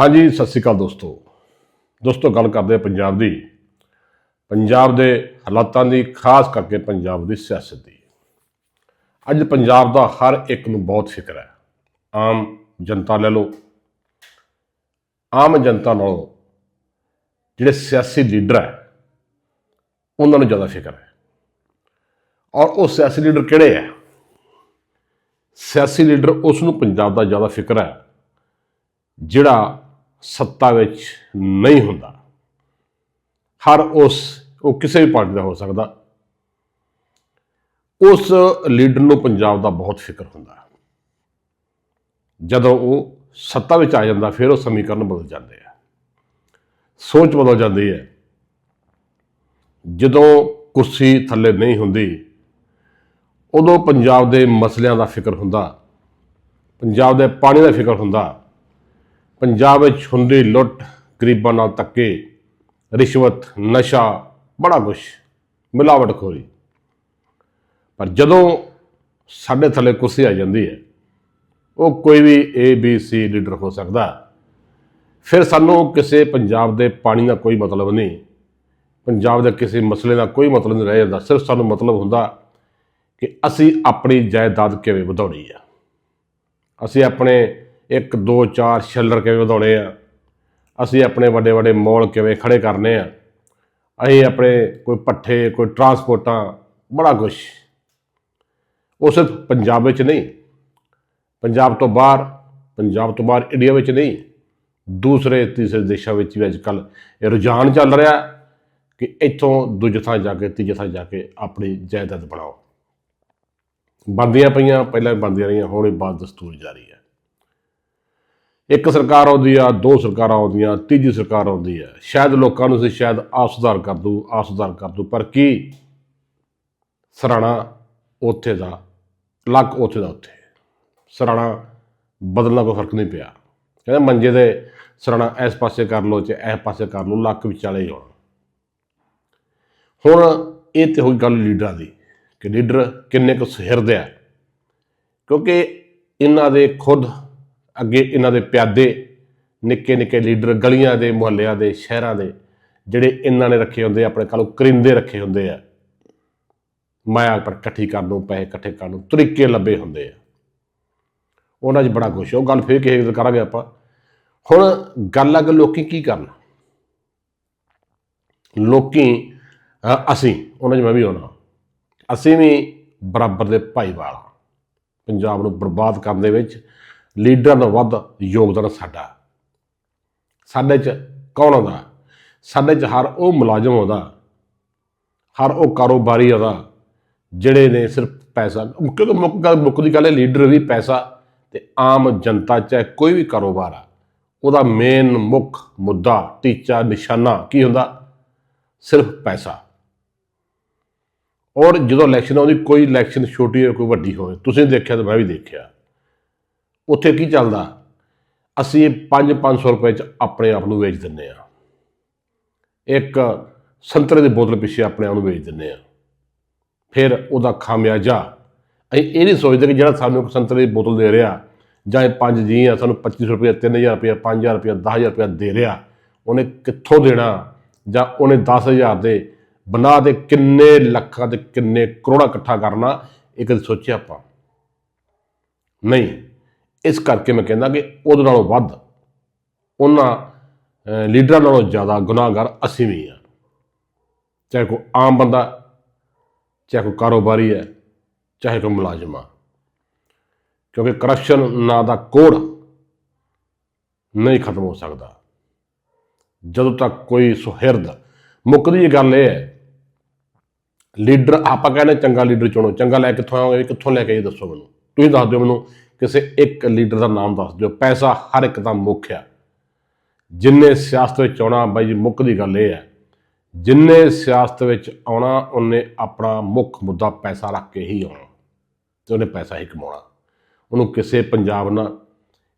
ਹਾਂਜੀ, ਸਤਿ ਸ਼੍ਰੀ ਅਕਾਲ ਦੋਸਤੋ। ਦੋਸਤੋ, ਗੱਲ ਕਰਦੇ ਹਾਂ ਪੰਜਾਬ ਦੀ। ਪੰਜਾਬ ਦੇ ਹਾਲਾਤਾਂ ਦੀ, ਖਾਸ ਕਰਕੇ ਪੰਜਾਬ ਦੀ ਸਿਆਸਤ ਦੀ। ਅੱਜ ਪੰਜਾਬ ਦਾ ਹਰ ਇੱਕ ਨੂੰ ਬਹੁਤ ਫਿਕਰ ਹੈ। ਆਮ ਜਨਤਾ ਲੈ ਲਓ। ਆਮ ਜਨਤਾ ਨਾਲੋਂ ਜਿਹੜੇ ਸਿਆਸੀ ਲੀਡਰ ਹੈ, ਉਹਨਾਂ ਨੂੰ ਜ਼ਿਆਦਾ ਫਿਕਰ ਹੈ। ਔਰ ਉਹ ਸਿਆਸੀ ਲੀਡਰ ਕਿਹੜੇ ਹੈ? ਸਿਆਸੀ ਲੀਡਰ ਉਸ ਨੂੰ ਪੰਜਾਬ ਦਾ ਜ਼ਿਆਦਾ ਫਿਕਰ ਹੈ, ਜਿਹੜਾ ਸੱਤਾ ਵਿੱਚ ਨਹੀਂ ਹੁੰਦਾ। ਹਰ ਉਸ, ਉਹ ਕਿਸੇ ਵੀ ਪਾਰਟੀ ਦਾ ਹੋ ਸਕਦਾ। ਉਸ ਲੀਡਰ ਨੂੰ ਪੰਜਾਬ ਦਾ ਬਹੁਤ ਫਿਕਰ ਹੁੰਦਾ। ਜਦੋਂ ਉਹ ਸੱਤਾ ਵਿੱਚ ਆ ਜਾਂਦਾ, ਫਿਰ ਉਹ ਸਮੀਕਰਨ ਬਦਲ ਜਾਂਦੇ ਆ। ਸੋਚ ਬਦਲ ਜਾਂਦੀ ਹੈ। ਜਦੋਂ ਕੁਰਸੀ ਥੱਲੇ ਨਹੀਂ ਹੁੰਦੀ, ਉਦੋਂ ਪੰਜਾਬ ਦੇ ਮਸਲਿਆਂ ਦਾ ਫਿਕਰ ਹੁੰਦਾ। ਪੰਜਾਬ ਦੇ ਪਾਣੀ ਦਾ ਫਿਕਰ ਹੁੰਦਾ। ਪੰਜਾਬ ਵਿੱਚ ਹੁੰਦੀ ਲੁੱਟ, ਗਰੀਬਾਂ ਨਾਲ ਧੱਕੇ, ਰਿਸ਼ਵਤ, ਨਸ਼ਾ, ਬੜਾ ਕੁਛ ਮਿਲਾਵਟਖੋਰੀ ਪਰ ਜਦੋਂ ਸਾਡੇ ਥੱਲੇ ਕੁਰਸੀ ਆ ਜਾਂਦੀ ਹੈ, ਉਹ ਕੋਈ ਵੀ ਏ ਬੀ ਸੀ ਲੀਡਰ ਹੋ ਸਕਦਾ ਫਿਰ ਸਾਨੂੰ ਕਿਸੇ ਪੰਜਾਬ ਦੇ ਪਾਣੀ ਦਾ ਕੋਈ ਮਤਲਬ ਨਹੀਂ, ਪੰਜਾਬ ਦੇ ਕਿਸੇ ਮਸਲੇ ਦਾ ਕੋਈ ਮਤਲਬ ਨਹੀਂ ਰਹਿ ਜਾਂਦਾ। ਸਿਰਫ ਸਾਨੂੰ ਮਤਲਬ ਹੁੰਦਾ ਕਿ ਅਸੀਂ ਆਪਣੀ ਜਾਇਦਾਦ ਕਿਵੇਂ ਵਧਾਉਣੀ ਆ ਅਸੀਂ ਆਪਣੇ 1 2 4 ਸ਼ੈਲਰ ਕਿਵੇਂ ਵਧਾਉਣੇ ਆ? ਅਸੀਂ ਆਪਣੇ ਵੱਡੇ ਵੱਡੇ ਮੌਲ ਕਿਵੇਂ ਖੜੇ ਕਰਨੇ ਆ? ਅਸੀਂ ਆਪਣੇ ਕੋਈ ਪੱਠੇ, ਕੋਈ ਟਰਾਂਸਪੋਰਟਾਂ, ਬੜਾ ਕੁਝ ਉਹ ਸਿਰਫ ਪੰਜਾਬ ਵਿੱਚ ਨਹੀਂ, ਪੰਜਾਬ ਤੋਂ ਬਾਹਰ, ਪੰਜਾਬ ਤੋਂ ਬਾਹਰ ਇੰਡੀਆ ਵਿੱਚ ਨਹੀਂ, ਦੂਸਰੇ, ਤੀਸਰੇ ਦੇਸ਼ਾਂ ਵਿੱਚ ਵੀ ਅੱਜ ਕੱਲ ਇਹ ਰੁਝਾਨ ਚੱਲ ਰਿਹਾ ਕਿ ਇੱਥੋਂ ਦੂਜੇ ਥਾਂ ਜਾ ਕੇ, ਤੀਜੇ ਥਾਂ ਜਾ ਕੇ ਆਪਣੀ ਜਾਇਦਾਦ ਬਣਾਓ। ਬੰਦੀਆਂ ਪਈਆਂ, ਪਹਿਲਾਂ ਵੀ ਬੰਦੀਆਂ ਰਹੀਆਂ, ਹੁਣ ਇਹ ਬਾਤ ਦਸਤੂਰ ਜਾਰੀ ਹੈ ਇੱਕ ਸਰਕਾਰ ਆਉਂਦੀ ਆ, ਦੋ ਸਰਕਾਰਾਂ ਆਉਂਦੀਆਂ, ਤੀਜੀ ਸਰਕਾਰ ਆਉਂਦੀ ਹੈ ਸ਼ਾਇਦ ਲੋਕਾਂ ਨੂੰ ਅਸੀਂ ਸ਼ਾਇਦ ਆ ਸੁਧਾਰ ਕਰ ਦੂ ਆ ਸੁਧਾਰ ਕਰ ਦੂ ਪਰ ਕੀ ਸਰਾਣਾ ਉੱਥੇ ਦਾ, ਲੱਕ ਉੱਥੇ ਦਾ ਉੱਥੇ। ਸਰਾਣਾ ਬਦਲਣਾ ਕੋਈ ਫ਼ਰਕ ਨਹੀਂ ਪਿਆ। ਕਹਿੰਦੇ ਮੰਜੇ ਦੇ ਸਰਾਣਾ ਇਸ ਪਾਸੇ ਕਰ ਲੋ ਤੇ ਇਸ ਪਾਸੇ ਕਰ ਲੋ ਲੱਕ ਵਿਚਾਲੇ ਹੀ ਹੋਣਾ। ਹੁਣ ਇਹ ਤੇ ਹੋਈ ਗੱਲ ਲੀਡਰਾਂ ਦੀ ਕਿ ਲੀਡਰ ਕਿੰਨੇ ਕੁ ਸੁਹਿਰਦ ਆ। ਕਿਉਂਕਿ ਇਹਨਾਂ ਦੇ ਖੁਦ ਅੱਗੇ ਇਹਨਾਂ ਦੇ ਪਿਆਦੇ, ਨਿੱਕੇ ਨਿੱਕੇ ਲੀਡਰ ਗਲੀਆਂ ਦੇ, ਮੁਹੱਲਿਆਂ ਦੇ, ਸ਼ਹਿਰਾਂ ਦੇ, ਜਿਹੜੇ ਇਹਨਾਂ ਨੇ ਰੱਖੇ ਹੁੰਦੇ ਆਪਣੇ ਕੋਲ ਕਰਿੰਦੇ ਰੱਖੇ ਹੁੰਦੇ ਆ, ਮਾਇਆ ਪਰ ਇਕੱਠੀ ਕਰਨ ਨੂੰ, ਪੈਸੇ ਇਕੱਠੇ ਕਰਨ ਨੂੰ ਤਰੀਕੇ ਲੱਭੇ ਹੁੰਦੇ ਆ। ਉਹਨਾਂ 'ਚ ਬੜਾ ਕੁਛ ਆ। ਉਹ ਗੱਲ ਫੇਰ ਕਿਸੇ ਦਿਨ ਕਰਾਂਗੇ ਆਪਾਂ। ਹੁਣ ਗੱਲ ਆ ਕਿ ਲੋਕੀ ਕੀ ਕਰਨ? ਲੋਕੀ ਅਸੀਂ, ਉਹਨਾਂ 'ਚ ਮੈਂ ਵੀ ਹੋਣਾ ਅਸੀਂ ਵੀ ਬਰਾਬਰ ਦੇ ਭਾਈਵਾਲ ਹਾਂ। ਪੰਜਾਬ ਨੂੰ ਬਰਬਾਦ ਕਰਨ ਦੇ ਵਿੱਚ ਲੀਡਰਾਂ ਦਾ ਵੱਧ ਯੋਗਦਾਨ ਸਾਡਾ। ਸਾਡੇ 'ਚ ਕੌਣ ਆਉਂਦਾ? ਸਾਡੇ 'ਚ ਹਰ ਉਹ ਮੁਲਾਜ਼ਮ ਆਉਂਦਾ। ਹਰ ਉਹ ਕਾਰੋਬਾਰੀ ਆਉਂਦਾ, ਜਿਹੜੇ ਨੇ ਸਿਰਫ ਪੈਸਾ ਕਿਉਂਕਿ ਮੁੱਖ ਗੱਲ ਮੁੱਖ ਦੀ ਗੱਲ ਹੈ, ਲੀਡਰ ਵੀ ਪੈਸਾ ਤੇ ਆਮ ਜਨਤਾ ਚਾਹੇ ਕੋਈ ਵੀ ਕਾਰੋਬਾਰ ਆ, ਉਹਦਾ ਮੇਨ ਮੁੱਖ ਮੁੱਦਾ, ਟੀਚਾ, ਨਿਸ਼ਾਨਾ ਕੀ ਹੁੰਦਾ? ਸਿਰਫ ਪੈਸਾ। ਔਰ ਜਦੋਂ ਇਲੈਕਸ਼ਨ ਆਉਂਦੀ, ਕੋਈ ਇਲੈਕਸ਼ਨ ਛੋਟੀ ਹੋਵੇ, ਕੋਈ ਵੱਡੀ ਹੋਵੇ, ਤੁਸੀਂ ਦੇਖਿਆ ਤਾਂ ਮੈਂ ਵੀ ਦੇਖਿਆ। ਉੱਥੇ ਕੀ ਚੱਲਦਾ? ਅਸੀਂ 5-500 ਰੁਪਏ ਚ ਆਪਣੇ ਆਪ ਨੂੰ ਵੇਚ ਦਿੰਨੇ ਆ ਇੱਕ ਸੰਤਰੇ ਦੀ ਬੋਤਲ ਪਿੱਛੇ ਆਪਣੇ ਆਪ ਨੂੰ ਵੇਚ ਦਿੰਨੇ ਆ ਫਿਰ ਉਹਦਾ ਖਾਮਿਆਜਾ। ਅਸੀਂ ਇਹ ਨਹੀਂ ਸੋਚਦੇ ਕਿ ਜਿਹੜਾ ਸਾਨੂੰ ਇੱਕ ਸੰਤਰੇ ਦੀ ਬੋਤਲ ਦੇ ਰਿਹਾ, ਜਾਂ ਇਹ ਪੰਜ ਜੀ ਆ, ਸਾਨੂੰ 2500 ਰੁਪਏ 3000 ਰੁਪਏ 5000 ਰੁਪਏ 10000 ਰੁਪਏ ਦੇ ਰਿਹਾ, ਉਹਨੇ ਕਿੱਥੋਂ ਦੇਣਾ? ਜਾਂ ਉਹਨੇ 10000 ਦੇ ਬਣਾ ਦੇ ਕਿੰਨੇ ਲੱਖਾਂ ਤੇ ਕਿੰਨੇ ਕਰੋੜਾਂ ਇਕੱਠਾ ਕਰਨਾ? ਇਹ ਕਦੇ ਸੋਚਿਆ ਆਪਾਂ। ਨਹੀਂ। ਇਸ ਕਰਕੇ ਮੈਂ ਕਹਿੰਦਾ ਕਿ ਉਹਦੇ ਨਾਲੋਂ ਵੱਧ ਉਹਨਾਂ ਲੀਡਰਾਂ ਨਾਲੋਂ ਜ਼ਿਆਦਾ ਗੁਨਾਹਗਰ ਅਸੀਂ ਵੀ ਆ ਚਾਹੇ ਕੋਈ ਆਮ ਬੰਦਾ, ਚਾਹੇ ਕੋਈ ਕਾਰੋਬਾਰੀ ਹੈ, ਚਾਹੇ ਕੋਈ ਮੁਲਾਜ਼ਮ ਆ। ਕਿਉਂਕਿ ਕਰਪਸ਼ਨ ਨਾਂ ਦਾ ਕੋੜ ਨਹੀਂ ਖਤਮ ਹੋ ਸਕਦਾ। ਜਦੋਂ ਤੱਕ ਕੋਈ ਸੁਹਿਰਦ, ਮੁੱਕਦੀ ਇਹ ਗੱਲ ਇਹ ਹੈ, ਲੀਡਰ ਆਪਾਂ ਕਹਿੰਦੇ ਚੰਗਾ ਲੀਡਰ ਚੁਣੋ, ਚੰਗਾ ਲੈ ਕਿੱਥੋਂ ਆਓਗੇ, ਕਿੱਥੋਂ ਲੈ ਕੇ ਇਹ ਦੱਸੋ ਮੈਨੂੰ। ਤੁਸੀਂ ਦੱਸ ਦਿਓ ਮੈਨੂੰ ਕਿਸੇ ਇੱਕ ਲੀਡਰ ਦਾ ਨਾਮ ਦੱਸ ਦਿਓ। ਪੈਸਾ ਹਰ ਇੱਕ ਦਾ ਮੁੱਖ ਆ। ਜਿੰਨੇ ਸਿਆਸਤ ਵਿੱਚ ਆਉਣਾ ਬਾਈ ਜੀ, ਮੁੱਖ ਦੀ ਗੱਲ ਇਹ ਹੈ। ਜਿੰਨੇ ਸਿਆਸਤ ਵਿੱਚ ਆਉਣਾ, ਉਹਨੇ ਆਪਣਾ ਮੁੱਖ ਮੁੱਦਾ ਪੈਸਾ ਰੱਖ ਕੇ ਹੀ ਆਉਣਾ। ਤੇ ਉਹਨੇ ਪੈਸਾ ਹੀ ਕਮਾਉਣਾ। ਉਹਨੂੰ ਕਿਸੇ ਪੰਜਾਬ ਨਾਲ,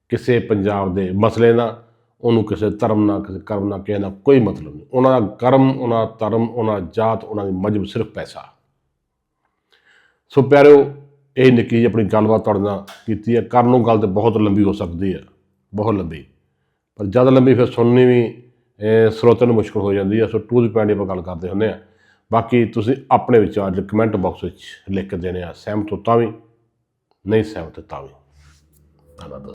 ਕਿਸੇ ਪੰਜਾਬ ਦੇ ਮਸਲੇ ਨਾਲ, ਉਹਨੂੰ ਕਿਸੇ ਧਰਮ ਨਾਲ, ਕਿਸੇ ਕਰਮ ਨਾਲ ਕਿਸੇ ਨਾਲ ਕੋਈ ਮਤਲਬ ਨਹੀਂ। ਉਹਨਾਂ ਦਾ ਕਰਮ, ਉਹਨਾਂ ਦਾ ਧਰਮ, ਉਹਨਾਂ ਜਾਤ, ਉਹਨਾਂ ਦੀ ਮਜਬ ਸਿਰਫ ਪੈਸਾ। ਸੋ ਪਿਆਰਿਓ ਇਹ ਨਿੱਕੀ ਜਿਹੀ ਆਪਣੀ ਗੱਲਬਾਤ ਤੁਹਾਡੇ ਨਾਲ ਕੀਤੀ ਹੈ। ਕਰਨ ਨੂੰ ਗੱਲ ਤੇ ਬਹੁਤ ਲੰਬੀ ਹੋ ਸਕਦੀ ਹੈ। ਬਹੁਤ ਲੰਬੀ। ਪਰ ਜ਼ਿਆਦਾ ਲੰਬੀ ਫਿਰ ਸੁਣਨੀ ਵੀ ਅਹ, ਸਰੋਤਿਆਂ ਨੂੰ ਮੁਸ਼ਕਲ ਹੋ ਜਾਂਦੀ ਹੈ। ਸੋ ਟੂ ਦੀ ਪੁਆਇੰਟ ਆਪਾਂ ਗੱਲ ਕਰਦੇ ਹੁੰਦੇ ਆ ਬਾਕੀ ਤੁਸੀਂ ਆਪਣੇ ਵਿਚਾਰ ਕਮੈਂਟ ਬਾਕਸ ਵਿੱਚ ਲਿਖ ਕੇ ਦੇਣੇ ਆ। ਸਹਿਮਤ ਹੋ ਤਾਂ ਵੀ ਨਹੀਂ ਸਹਿਮਤ ਤਾਂ ਵੀ। ਧੰਨਵਾਦ।